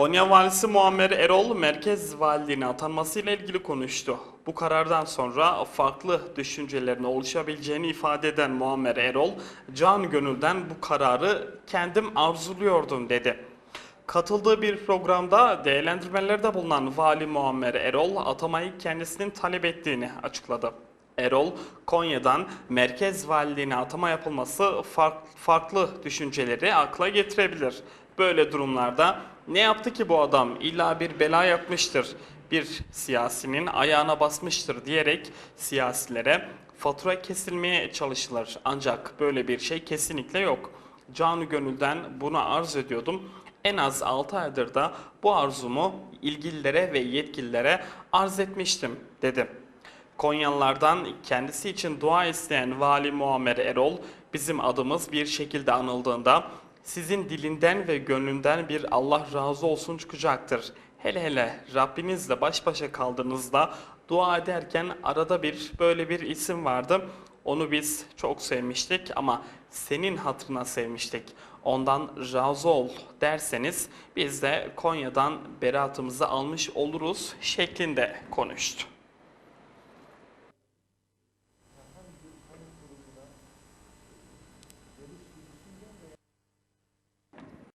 Konya Valisi Muammer Erol merkez valiliğine atanmasıyla ilgili konuştu. Bu karardan sonra farklı düşüncelerin oluşabileceğini ifade eden Muammer Erol, can gönülden bu kararı kendim arzuluyordum dedi. Katıldığı bir programda değerlendirmelerde bulunan Vali Muammer Erol atamayı kendisinin talep ettiğini açıkladı. Erol, Konya'dan merkez valiliğine atama yapılması fark- farklı düşünceleri akla getirebilir. Böyle durumlarda ne yaptı ki bu adam illa bir bela yapmıştır, bir siyasinin ayağına basmıştır diyerek siyasilere fatura kesilmeye çalışılır. Ancak böyle bir şey kesinlikle yok. Canı gönülden bunu arz ediyordum. En az 6 aydır da bu arzumu ilgililere ve yetkililere arz etmiştim dedi. Konyalılardan kendisi için dua isteyen Vali Muammer Erol, bizim adımız bir şekilde anıldığında sizin dilinden ve gönlünden bir Allah razı olsun çıkacaktır. Hele hele Rabbinizle baş başa kaldığınızda dua ederken arada bir böyle bir isim vardı. Onu biz çok sevmiştik ama senin hatırına sevmiştik. Ondan razı ol derseniz biz de Konya'dan beraatımızı almış oluruz şeklinde konuştu.